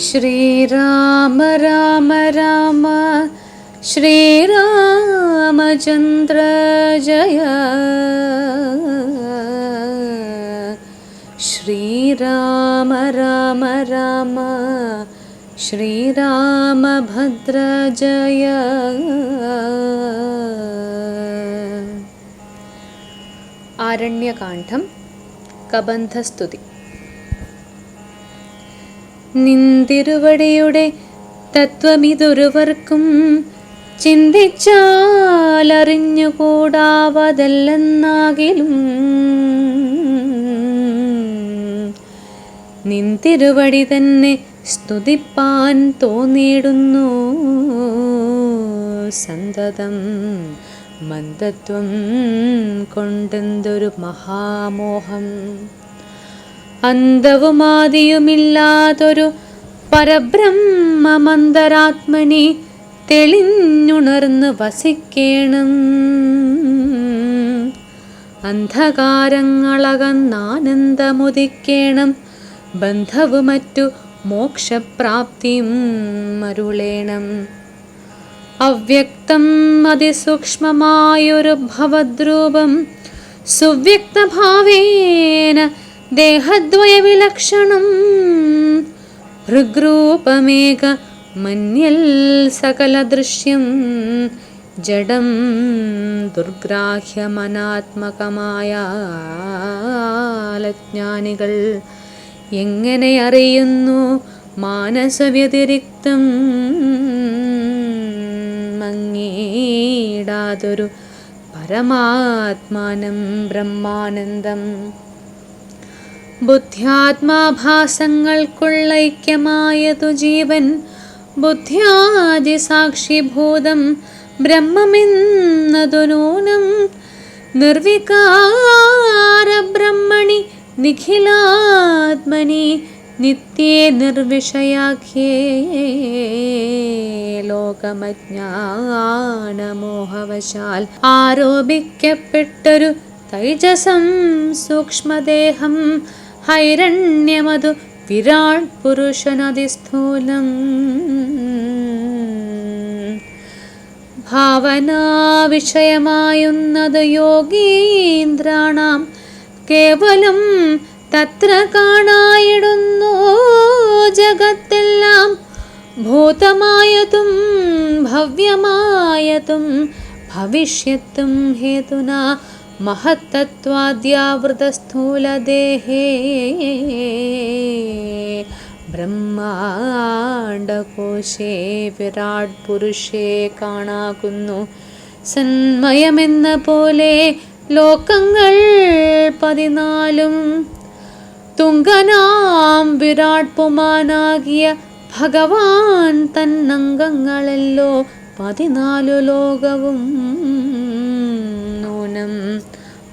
श्रीराम राम राम। श्रीरामचन्द्र जय। श्रीराम राम राम। श्रीरामभद्र जय। आरण्यकाण्ठं कबन्धस्तुति। നിന്തിരുവടിയുടെ തത്വമിതൊരുവർക്കും ചിന്തിച്ചാലറിഞ്ഞുകൂടാവതല്ലെന്നാകിലും നിന്തിരുവടി തന്നെ സ്തുതിപ്പാൻ തോന്നിയിടുന്നു. സന്തതം മന്ദത്വം കൊണ്ടെന്തൊരു മഹാമോഹം. അന്തവുമാദിയുമില്ലാതൊരു പരബ്രഹ്മമന്തരാത്മനെ തെളിഞ്ഞുണർന്ന് വസിക്കേണം. അന്ധകാരങ്ങളകന്നാനന്ദമുദിക്കേണം. ബന്ധവുമറ്റു മോക്ഷപ്രാപ്തിയും അരുളേണം. അവ്യക്തം അതിസൂക്ഷ്മമായൊരു ഭവദ്രൂപം സുവ്യക്തഭാവേന ദേഹദ്വയവിലക്ഷണം. ഭൃഗ്രൂപമേക മന്യൽ സകലദൃശ്യം. ജഡം ദുർഗ്രാഹ്യമനാത്മകമായ ജ്ഞാനികൾ എങ്ങനെ അറിയുന്നു മാനസവ്യതിരിക്തം? മങ്ങീടാതൊരു പരമാത്മാനം ബ്രഹ്മാനന്ദം. ബുദ്ധ്യാത്മാഭാസങ്ങൾക്കുള്ളൈക്യമായതു ജീവൻ. ബുദ്ധ്യാദിസാക്ഷിഭൂതം ബ്രഹ്മമെന്നതു നൂനം. നിർവികാരബ്രഹ്മണി നിഖിലാത്മനി നിത്യേ നിർവിഷയാഖ്യേ. ലോകമജ്ഞാനമോഹവശാൽ ആരോപിക്കപ്പെട്ടൊരു തൈജസം സൂക്ഷ്മദേഹം. ഹൈരണ്യമതു വിരാട് പുരുഷനതിസ്ഥൂലം ഭാവനാവിഷയമായുന്നത് യോഗീന്ദ്രാണാം. കേവലം തത്ര കാണായിടുന്നു ജഗത്തെല്ലാം. ഭൂതമായതും ഭവ്യമായതും ഭവിഷ്യത്തും ഹേതുന മഹത്തത്വാദ്യാവൃതസ്ഥൂലദേഹേ. ബ്രഹ്മാണ്ടകോശേ വിരാട് പുരുഷേ കാണാകുന്നു. സന്മയമെന്ന പോലെ ലോകങ്ങൾ പതിനാലും തുങ്കനാം വിരാട് പുമാനാകിയ ഭഗവാൻ തന്നംഗങ്ങളല്ലോ പതിനാലു ലോകവും.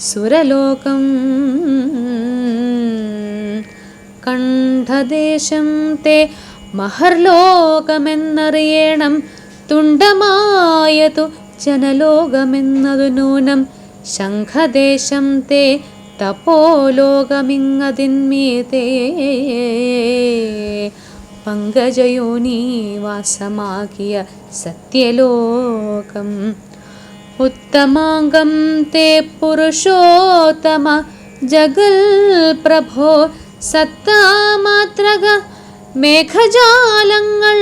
സുരലോകം. കണ്ഠദേശം തേ മഹർലോകമെന്നറിയണം. തുണ്ടമായതു ജനലോകമെന്നതു നൂനം. ശംഖദേശം തേ തപോലോകമിങ്ങതിന്മീതേ. പങ്കജയോനി വാസമാകിയ സത്യലോകം. തേ പുരുഷോത്തമ ജഗൽ പ്രഭോ സത്താമാത്രക മേഘജാലങ്ങൾ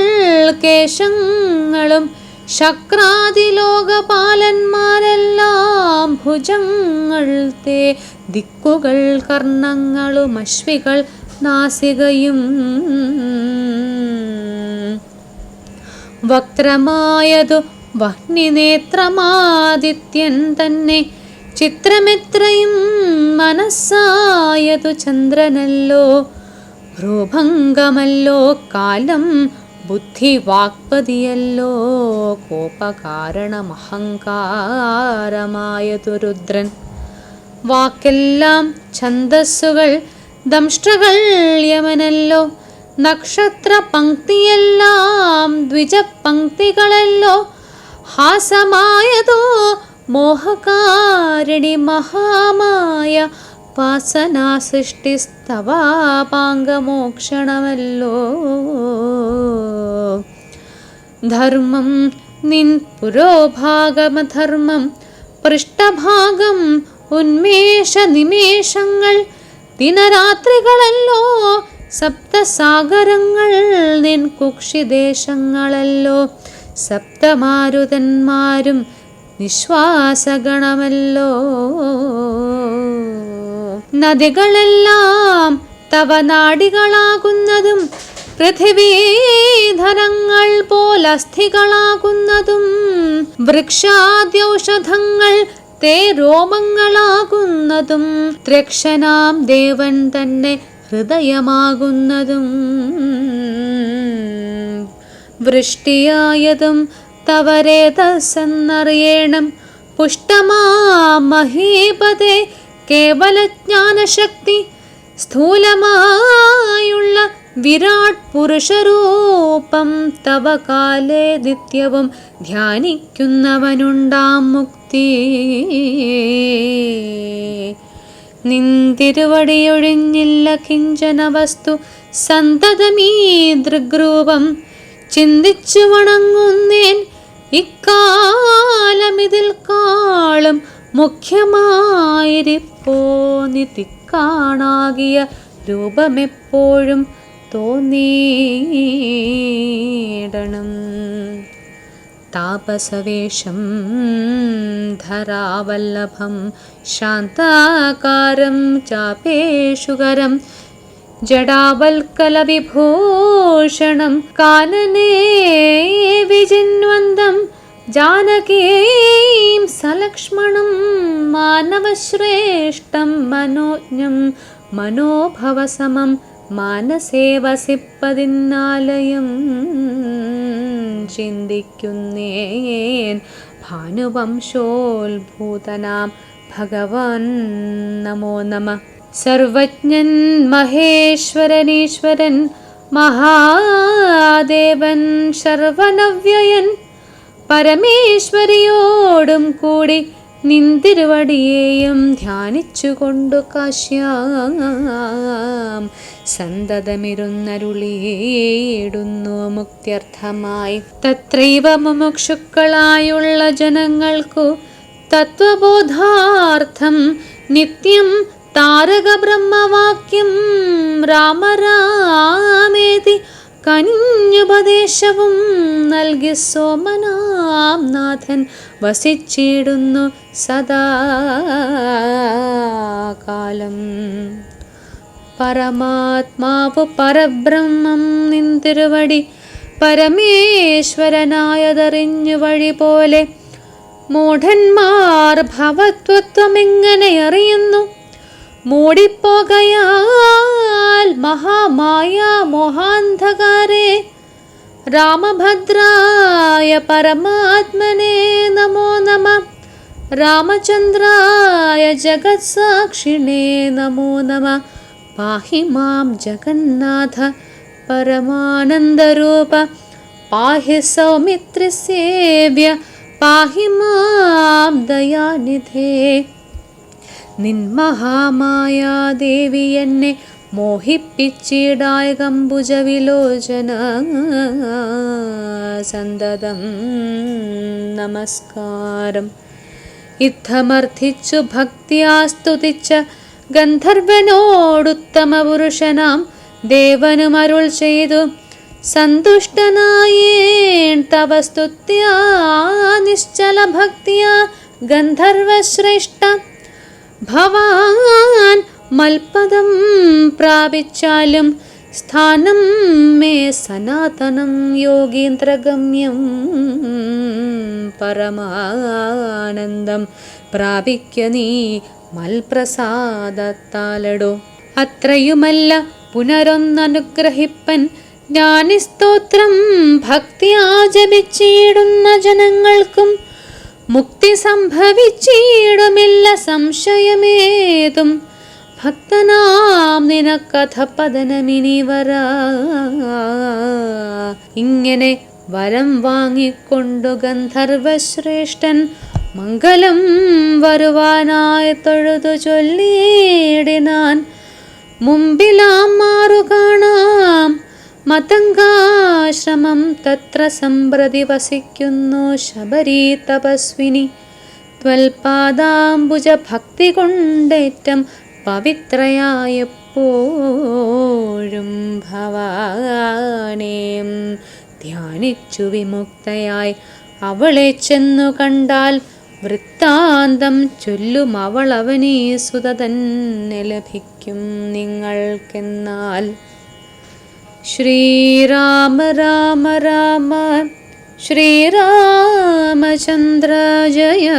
കേശങ്ങളും ശക്രാതിലോകപാലന്മാരെല്ലാം ഭുജങ്ങൾ തേ ദിക്കുകൾ കർണങ്ങളും അശ്വികൾ നാസികയും. വക്രമായതു വഹ്നിനേത്രമാദിത്യൻ തന്നെ. ചിത്രമെത്രയും മനസ്സായതു ചന്ദ്രനല്ലോ. ഭ്രൂഭംഗമല്ലോ കാലം ബുദ്ധി വാക്പതിയല്ലോ കോപകാരണമഹങ്കാരമായതു രുദ്രൻ. വാക്കെല്ലാം ഛന്ദസ്സുകൾ ദംഷ്ട്രകൾ യമനല്ലോ. നക്ഷത്ര പങ്ക്തിയെല്ലാം ദ്വിജപങ്ക്തികളല്ലോ. ഹാസമായതോ മോഹകാരിണി മഹാമായ വാസനാ സൃഷ്ടിസ്തവാപാംഗമോക്ഷണമല്ലോ. ധർമ്മം നിൻ പുരോഭാഗമധർമ്മം പൃഷ്ഠഭാഗം ഉന്മേഷ നിമേഷങ്ങൾ ദിനരാത്രികളല്ലോ സപ്തസാഗരങ്ങൾ നിൻ കുക്ഷിദേശങ്ങളല്ലോ. സപ്തമാരുതന്മാരും നിശ്വാസഗണമല്ലോ. നദികളെല്ലാം തവ നാടികളാകുന്നതും പൃഥിവീധരങ്ങൾ പോലസ്ഥികളാകുന്നതും വൃക്ഷാദ്യൗഷധങ്ങൾ തേ രോമങ്ങളാകുന്നതും ത്രക്ഷനാം ദേവൻ തന്നെ ഹൃദയമാകുന്നതും. വൃഷ്ടിയായതും തവരേതെന്നറിയണം പുഷ്ടമാ മഹീപതേ കേവലജ്ഞാനശക്തി സ്ഥൂലമായുള്ള വിരാട് പുരുഷരൂപം തവ കാലേ നിത്യവും ധ്യാനിക്കുന്നവനുണ്ടാം മുക്തി. നിന്തിരുവടിയൊഴിഞ്ഞില്ല കിഞ്ചന വസ്തു സന്തതമീ ദൃഗ്രൂപം ചിന്തിച്ചു വണങ്ങുന്നേൻ ഇക്കാലമിതിൽ കാളും മുഖ്യമായിരിപ്പോ നിതിക്കാണാകിയ രൂപമെപ്പോഴും തോന്നീടണം താപസവേഷം ധരാവല്ലഭം ശാന്താകാരം ചാപേഷുകരം ജടാവൽക്കലവിഭൂഷണം കാനനേ വിജിന്വന്തം ജാനകീം സലക്ഷ്മണം മാനവശ്രേഷ്ഠം മനോജ്ഞം മനോഭവസമം മാനസേ വസിപ്പതിന്നാലയം ചിന്തിക്കുന്നേൻ ഭാനുവംശോത്ഭൂതനാം ഭഗവാൻ നമോ നമ. സർവജ്ഞൻ മഹേശ്വരനീശ്വരൻ മഹാദേവൻ ശർവനവ്യയൻ പരമേശ്വരിയോടും കൂടി നിന്തിരുവടിയെയും ധ്യാനിച്ചുകൊണ്ടു കാശ്യാം. സന്തതമിരുന്നരുളിയിടുന്നു മുക്ത്യർത്ഥമായി. തത്രൈവ മുമുക്ഷുക്കളായുള്ള ജനങ്ങൾക്കു തത്വബോധാർത്ഥം നിത്യം താരക ബ്രഹ്മവാക്യം രാമരാമേതി കനിഞ്ഞുപദേശവും നൽകി സോമനാം നാഥൻ വസിച്ചിടുന്നു സദാകാലം പരമാത്മാവ് പരബ്രഹ്മം നിന്തിരുവടി പരമേശ്വരനായതറിഞ്ഞു വഴി പോലെ മൂഢന്മാർ ഭവത്വത്വം എങ്ങനെ അറിയുന്നു? മൂടിപ്പോകയാൽ മഹാമായ മോഹാന്ധകാരേ രാമഭദ്രായ പരമാത്മനെ നമോ നമ രാമചന്ദ്രായ ജഗത്സാക്ഷിണേ നമോ നമ പാഹി മാം ജഗന്നാഥ പരമാനന്ദരൂപ പാഹി സൗമിത്രിസേവ്യ പാഹി മാം ദയാനിധേ നിന്മഹാമായാദേവി എന്നെ മോഹിപ്പിച്ചിടായ കമ്പുജവിലോചന സന്തതം നമസ്കാരം. ഇത്തമർത്ഥിച്ചു ഭക്തിയാ സ്തുതിച്ച ഗന്ധർവനോടുത്തമ പുരുഷനാം ദേവനും അരുൾ ചെയ്തു. സന്തുഷ്ടനായേൻ തവ നിശ്ചല ഭക്തിയാ ഗന്ധർവശ്രേഷ്ഠ ഭവാൻ മൽപദം പ്രാപിച്ചാലും സ്ഥാനം മേ സനാതനം യോഗീന്ദ്രഗമ്യം പരമാനന്ദം. പ്രാപിക്ക നീ മൽപ്രസാദത്താലടോ. അത്രയുമല്ല പുനരൊന്നനുഗ്രഹിപ്പൻ. ജ്ഞാനിസ്തോത്രം ഭക്തി ആചപിച്ചിടുന്ന ജനങ്ങൾക്കും മുക്തി സംഭവിച്ചിടുമില്ല സംശയമേതും. ഭക്തനാം നിനക്കഥ പതനമിനി വരാ ഇങ്ങനെ വരം വാങ്ങിക്കൊണ്ടു ഗന്ധർവശ്രേഷ്ഠൻ മംഗലം വരുവാനായി തൊഴുതു ചൊല്ലിയിടിനാൻ. മുമ്പിലാം മാറു കാണാം മതങ്കാശ്രമം തത്ര സമ്പ്രതി വസിക്കുന്നു ശബരി തപസ്വിനി. ത്വൽപാദാംബുജ ഭക്തി കൊണ്ടേറ്റം പവിത്രയായപ്പോഴും ഭവാനേം ധ്യാനിച്ചു വിമുക്തയായി. അവളെ ചെന്നു കണ്ടാൽ വൃത്താന്തം ചൊല്ലും അവളവനീ സുത തന്നെ ലഭിക്കും നിങ്ങൾക്കെന്നാൽ. श्रीराम राम राम श्रीरामचन्द्र जय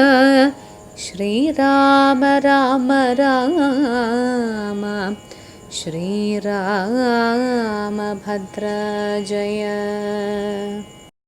श्रीराम राम राम श्रीरामभद्र जय।